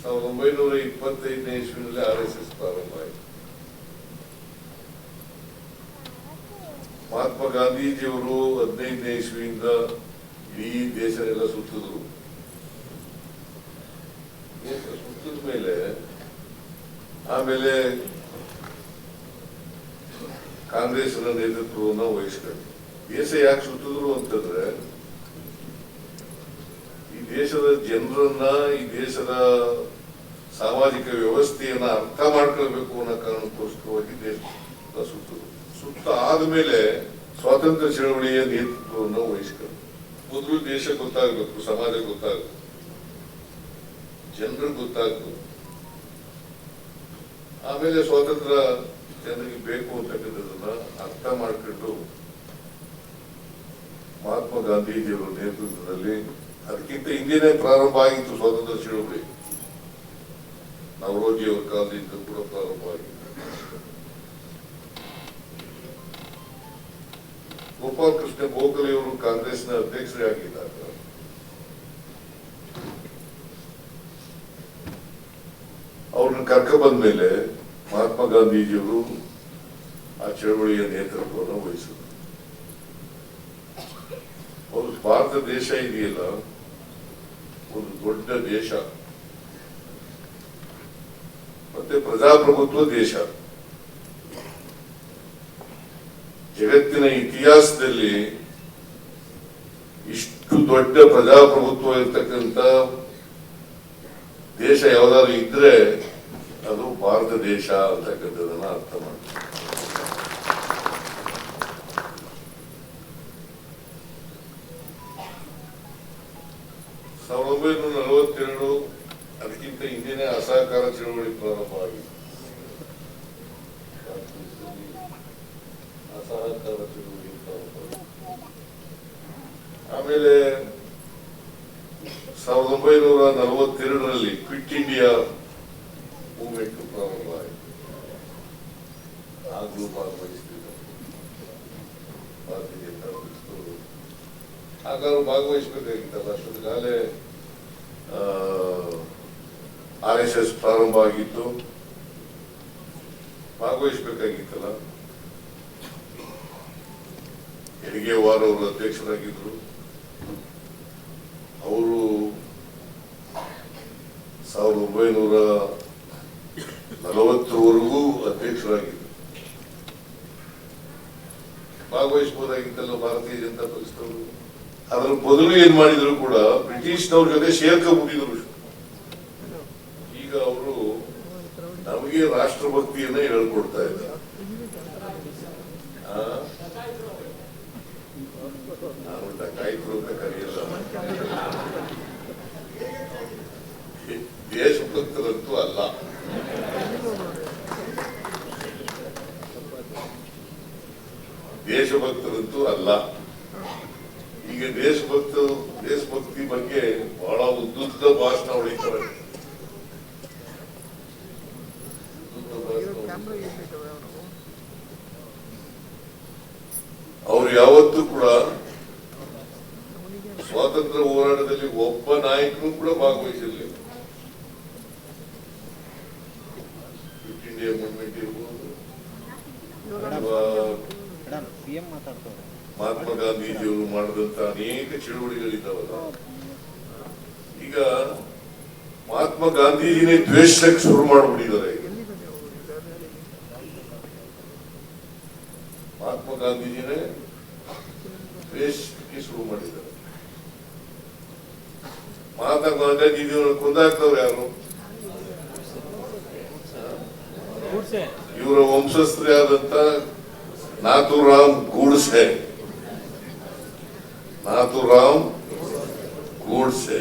ಸಾವಿರದ ಒಂಬೈನೂರ ಇಪ್ಪತ್ತೈದನೇ ಇಸ್ವಿನಲ್ಲಿ ಆರ್ ಎಸ್ ಎಸ್ ಪ್ರಾರಂಭ ಆಯಿತು ಮಹಾತ್ಮ ಗಾಂಧೀಜಿಯವರು ಹದಿನೈದನೇ ಇಸ್ವಿಯಿಂದ ಇಡೀ ದೇಶನೆಲ್ಲ ಸುತ್ತಿದ್ರು. ಸುತ್ತಿದ ಮೇಲೆ ಆಮೇಲೆ ಕಾಂಗ್ರೆಸ್ನ ನೇತೃತ್ವವನ್ನು ವಹಿಸ್ಕೊಂಡು ದೇಶ ಯಾಕೆ ಸುತ್ತಿದ್ರು ಅಂತಂದ್ರೆ ದೇಶದ ಜನರನ್ನ, ಈ ದೇಶದ ಸಾಮಾಜಿಕ ವ್ಯವಸ್ಥೆಯನ್ನ ಅರ್ಥ ಮಾಡ್ಕೊಳ್ಬೇಕು ಅನ್ನೋ ಕಾರಣಕ್ಕೋಸ್ಕರವಾಗಿ ದೇಶ ಸುತ್ತದು ಸುತ್ತ ಆದ್ಮೇಲೆ ಸ್ವಾತಂತ್ರ್ಯ ಚಳವಳಿಯ ನೇತೃತ್ವವನ್ನ ವಹಿಸ್ಕೊಂಡು ಮೊದಲು ದೇಶ ಗೊತ್ತಾಗಬೇಕು, ಸಮಾಜ ಗೊತ್ತಾಗಬೇಕು, ಜನರು ಗೊತ್ತಾಗಬೇಕು. ಆಮೇಲೆ ಸ್ವಾತಂತ್ರ್ಯ ಜನರಿಗೆ ಬೇಕು ಅಂತಕ್ಕಂಥದ್ದನ್ನ ಅರ್ಥ ಮಾಡ್ಕೊಂಡು ಮಹಾತ್ಮ ಗಾಂಧೀಜಿಯವರ ನೇತೃತ್ವದಲ್ಲಿ ಅದಕ್ಕಿಂತ ಹಿಂದಿನೇ ಪ್ರಾರಂಭ ಆಗಿತ್ತು ಸ್ವಾತಂತ್ರ್ಯ ಚಳುವಳಿ ನವರೋಜಿಯವರ ಕಾಲದಿಂದ ಕೂಡ ಪ್ರಾರಂಭ ಆಗಿತ್ತು ಗೋಪಾಲ್ ಕೃಷ್ಣ ಗೋಖಲೆಯವರು ಕಾಂಗ್ರೆಸ್ನ ಅಧ್ಯಕ್ಷರೇ ಆಗಿದ್ದಾಗ ಅವ್ರನ್ನ ಕರ್ಕ ಬಂದ್ಮೇಲೆ ಮಹಾತ್ಮ ಗಾಂಧೀಜಿಯವರು ಆ ಚಳವಳಿಯ ನೇತೃತ್ವವನ್ನು ವಹಿಸಿದ್ರು. ಅವರು ಭಾರತ ದೇಶ ಇದೆಯಲ್ಲ. ಒಂದು ದೊಡ್ಡ ದೇಶ. ಮತ್ತೆ ಪ್ರಜಾಪ್ರಭುತ್ವ ದೇಶ. ಜಗತ್ತಿನ ಇತಿಹಾಸದಲ್ಲಿ ಇಷ್ಟು ದೊಡ್ಡ ಪ್ರಜಾಪ್ರಭುತ್ವ ಇರ್ತಕ್ಕಂಥ ದೇಶ ಯಾವ್ದಾದ್ರು ಇದ್ರೆ ಅದು ಭಾರತ ದೇಶ ಅಂತಕ್ಕಂಥದನ್ನ ಅರ್ಥ ಮಾಡ್ತಾರೆ ಸಾವಿರದ ಒಂಬೈನೂರ ನಲವತ್ತೆರಡು ಅದಕ್ಕಿಂತ ಹಿಂದಿನ ಅಸಹಕಾರ ಚಳವಳಿ ಪ್ರಾರಂಭ ಆಗಿದೆ. ಅಸಹಕಾರ ಚಳವಳಿ ಆಮೇಲೆ ಸಾವಿರದ ಒಂಬೈನೂರ ನಲವತ್ತೆರಡರಲ್ಲಿ ಕ್ವಿಟ್ ಇಂಡಿಯಾ ಮೂವ್ಮೆಂಟ್ ಪ್ರಾರಂಭ ಆಯಿತು. ಆಗಲೂ ಭಾಗವಹಿಸ್ತಿದ್ದರು. ಭಾರತೀಯ ಜನತಾ ಪಕ್ಷದವರು ಹಾಗಾದ್ರೂ ಭಾಗವಹಿಸಬೇಕಾಗಿತ್ತಲ್ಲ ಆರ್ ಎಸ್ ಎಸ್ ಪ್ರಾರಂಭ ಆಗಿತ್ತು ಭಾಗವಹಿಸಬೇಕಾಗಿತ್ತಲ್ಲ? ಹೆರಿಗೆವಾರ್ ಅವರು ಅಧ್ಯಕ್ಷರಾಗಿದ್ರು. ಅವರು ಸಾವಿರದ ಒಂಬೈನೂರ ನಲವತ್ತರವರೆಗೂ ಅಧ್ಯಕ್ಷರಾಗಿದ್ದರು. ಭಾಗವಹಿಸಬಹುದಾಗಿತ್ತಲ್ಲ ಭಾರತೀಯ ಜನತಾ ಪಕ್ಷದವರು? ಅದರ ಬದಲು ಏನ್ ಮಾಡಿದ್ರು ಕೂಡ ಬ್ರಿಟಿಷ್ನವ್ರ ಜೊತೆ ಸೇರ್ಕೊಂಡ್ಬಿಟ್ಟಿದ್ರು ಈಗ ಅವರು ನಮಗೆ ರಾಷ್ಟ್ರಭಕ್ತಿಯನ್ನ ಹೇಳ್ಕೊಡ್ತಾ ಇದ್ದಾರೆ. ದೇಶಭಕ್ತರಂತೂ ಅಲ್ಲ. ದೇಶಭಕ್ತರಂತೂ ಅಲ್ಲ. ಈಗ ದೇಶಭಕ್ತು ದೇಶಭಕ್ತಿ ಬಗ್ಗೆ ಬಹಳ ಉದ್ದುದ್ದ ಭಾಷಣ ಹೊಡಿತಾರೆ. ಅವ್ರು ಯಾವತ್ತೂ ಕೂಡ ಸ್ವಾತಂತ್ರ್ಯ ಹೋರಾಟದಲ್ಲಿ ಒಬ್ಬ ನಾಯಕರು ಕೂಡ ಭಾಗವಹಿಸಿರಲಿಲ್ಲ. ಕ್ವಿಟ್ ಇಂಡಿಯಾ ಮೂವ್ಮೆಂಟ್ ಇರ್ಬೋದು. ಅಥವಾ ಮಹಾತ್ಮ ಗಾಂಧೀಜಿಯವರು ಮಾಡಿದಂತ ಅನೇಕ ಚಳುವಳಿಗಳಿದ್ದಾವಲ್ಲ. ಈಗ ಮಹಾತ್ಮ ಗಾಂಧೀಜಿನೇ ದ್ವೇಷಕ್ಕೆ ಶುರು ಮಾಡಿಬಿಟ್ಟಿದ್ದಾರೆ. ಮಹಾತ್ಮ ಗಾಂಧೀಜಿನೇ ದ್ವೇಷಕ್ಕೆ ಶುರು ಮಾಡಿದ್ದಾರೆ. ಮಹಾತ್ಮ ಗಾಂಧೀಜಿಯವರು ಕೊಂದಾಕ್ತವ್ರು ಯಾರು? ಇವರ ವಂಶಸ್ಥರೇ ಆದಂತ ನಾಥುರಾಮ್ ಗೂಡ್ಸೆ. ನಾಥುರಾಮ್ ಗೋಡ್ಸೆ.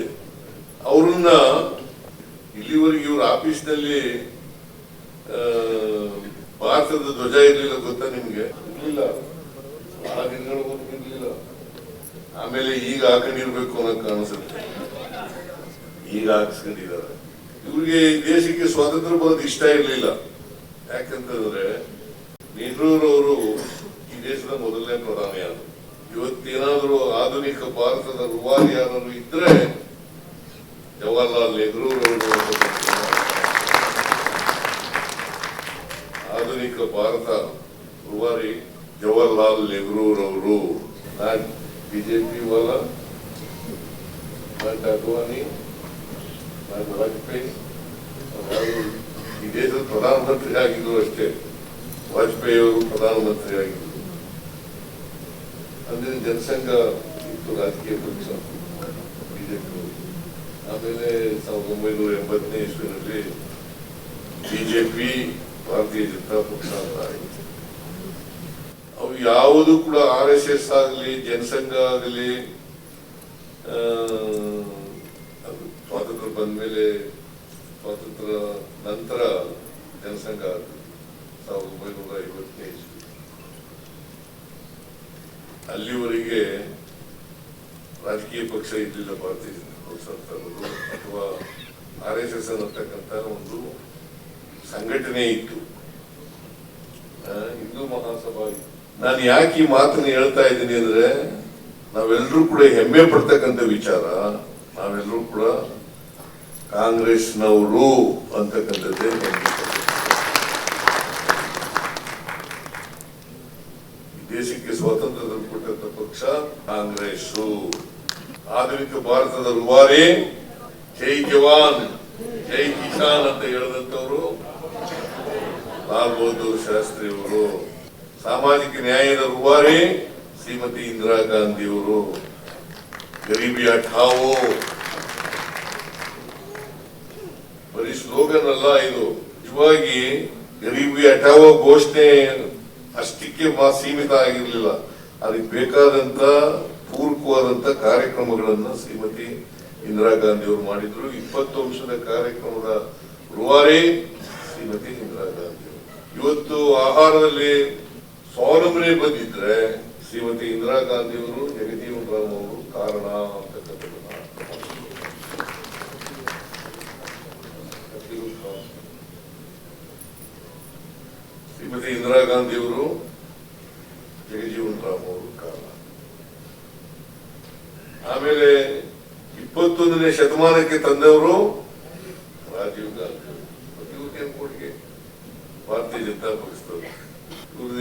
ಅವ್ರನ್ನ ಇಲ್ಲಿವರೆಗೆ ಇವ್ರ ಆಫೀಸ್ನಲ್ಲಿ ಭಾರತದ ಧ್ವಜ ಇರಲಿಲ್ಲ ಗೊತ್ತಾ ನಿಮ್ಗೆ? ಇರಲಿಲ್ಲ. ಬಹಳ ದಿನಗಳವರೆಗೂ ಇರಲಿಲ್ಲ. ಆಮೇಲೆ ಈಗ ಹಾಕೊಂಡಿರ್ಬೇಕು ಅನ್ನೋ ಕಾಣಿಸುತ್ತೆ. ಈಗ ಹಾಕ್ಸ್ಕೊಂಡಿದ್ದಾರೆ. ಇವ್ರಿಗೆ ದೇಶಕ್ಕೆ ಸ್ವಾತಂತ್ರ್ಯ ಬರೋದು ಇಷ್ಟ ಇರಲಿಲ್ಲ. ಯಾಕಂತಂದ್ರೆ ನೆಹರೂರವರು ಈ ದೇಶದ ಮೊದಲನೇ ಪ್ರಧಾನಿ ಆದರು. ಇವತ್ತೇನಾದರೂ ಆಧುನಿಕ ಭಾರತದ ರುವಾರಿಯಾನರು ಇದ್ರೆ ಜವಾಹರ್ಲಾಲ್ ನೆಹರು ಆಧುನಿಕ ಭಾರತ ರುವಾರಿ ಜವಾಹರ್ಲಾಲ್ ನೆಹರೂರವರು ನಾಟ್ ಬಿಜೆಪಿ ವಾಲ ನಾಟ್ ಅಡ್ವಾನಿ ನಾಟ್ ವಾಜಪೇಯಿ ಈ ದೇಶದ ಪ್ರಧಾನಮಂತ್ರಿ ಆಗಿದ್ರು ಅಷ್ಟೇ. ವಾಜಪೇಯಿ ಅವರು ಪ್ರಧಾನಮಂತ್ರಿ ಆಗಿದ್ರು ಅಂದಿನ ಜನಸಂಘ ಇತ್ತು ರಾಜಕೀಯ ಪಕ್ಷ, ಬಿಜೆಪಿ ಆಮೇಲೆ ಸಾವಿರದ ಒಂಬೈನೂರ ಎಂಬತ್ತನೇ ಇಸ್ವಿನಲ್ಲಿ ಬಿಜೆಪಿ, ಭಾರತೀಯ ಜನತಾ ಪಕ್ಷ ಅಂತ ಆಯಿತು. ಅವು ಯಾವುದು ಕೂಡ ಆರ್ ಎಸ್ ಎಸ್ ಆಗಲಿ, ಜನಸಂಘ ಆಗಲಿ ಸ್ವಾತಂತ್ರ್ಯ ಬಂದ ಮೇಲೆ ಸ್ವಾತಂತ್ರ್ಯ ನಂತರ ಜನಸಂಘ ಆಗಲಿ, ಸಾವಿರದ ಒಂಬೈನೂರ ಐವತ್ತನೇ ಇಸ್ವಿ ಅಲ್ಲಿವರೆಗೆ ರಾಜಕೀಯ ಪಕ್ಷ ಇರಲಿಲ್ಲ ಭಾರತೀಯ ಜನತಾ ಪಕ್ಷ ಅಂತವರು ಅಥವಾ ಆರ್ ಎಸ್ ಎಸ್ ಅನ್ನತಕ್ಕಂಥ ಒಂದು ಸಂಘಟನೆ ಇತ್ತು ಹಿಂದೂ ಮಹಾಸಭಾ. ನಾನು ಯಾಕೆ ಈ ಮಾತನ್ನು ಹೇಳ್ತಾ ಇದ್ದೀನಿ ಅಂದ್ರೆ, ನಾವೆಲ್ಲರೂ ಕೂಡ ಹೆಮ್ಮೆ ಪಡ್ತಕ್ಕಂಥ ವಿಚಾರ, ನಾವೆಲ್ಲರೂ ಕೂಡ ಕಾಂಗ್ರೆಸ್ನವರು ಅಂತಕ್ಕಂಥದ್ದೇ ಹೆಮ್ಮೆ ಪಡ್ತಕ್ಕಂಥದ್ದು. ಈ ದೇಶಕ್ಕೆ ಸ್ವಾತಂತ್ರ್ಯ ಕೊಟ್ಟಂತ ಪಕ್ಷ ಕಾಂಗ್ರೆಸ್ ಆಧುನಿಕ ಭಾರತದ ರೂವಾರಿ ಜೈ ಜವಾನ್, ಜೈ ಕಿಸಾನ್ ಅಂತ ಹೇಳಿದಂತವರು ಲಾಲ್ ಬಹದ್ದೂರ್ ಶಾಸ್ತ್ರಿ ಅವರು ಸಾಮಾಜಿಕ ನ್ಯಾಯದ ರೂವಾರಿ ಶ್ರೀಮತಿ ಇಂದಿರಾ ಗಾಂಧಿ ಅವರು ಗರೀಬಿ ಹಠಾವೋ ಬರೀ ಸ್ಲೋಗನ್ ಅಲ್ಲ ಇದು. ನಿಜವಾಗಿ ಗರೀಬಿ ಹಠಾವೋ ಘೋಷಣೆ ಮಾ ಸೀಮಿತ ಆಗಿರಲಿಲ್ಲ. ಅದಕ್ಕೆ ಬೇಕಾದಂತ ಪೂರಕವಾದಂತ ಕಾರ್ಯಕ್ರಮಗಳನ್ನ ಶ್ರೀಮತಿ ಇಂದಿರಾ ಗಾಂಧಿ ಅವರು ಮಾಡಿದ್ರು. ಇಪ್ಪತ್ತು ಅಂಶದ ಕಾರ್ಯಕ್ರಮದ ರೂವಾರಿ ಶ್ರೀಮತಿ ಇಂದಿರಾ ಗಾಂಧಿ. ಇವತ್ತು ಆಹಾರದಲ್ಲಿ ಸ್ವಾವಲಂಬನೆ ಬಂದಿದ್ರೆ ಶ್ರೀಮತಿ ಇಂದಿರಾ ಗಾಂಧಿ ಅವರು ಜಗಜೀವನ್ ರಾಮ್ ಅವರು ಕಾರಣ ಶ್ರೀಮತಿ ಇಂದಿರಾ ಗಾಂಧಿ ಅವರು ಜಗಜೀವನ್ ರಾಮ್ ಅವರು ಕಾರಣ ಆಮೇಲೆ ಇಪ್ಪತ್ತೊಂದನೇ ಶತಮಾನಕ್ಕೆ ತಂದವರು ರಾಜೀವ್ ಗಾಂಧಿ ಭಾರತೀಯ ಜನತಾ ಪಕ್ಷದವರು. ಇಲ್ಲ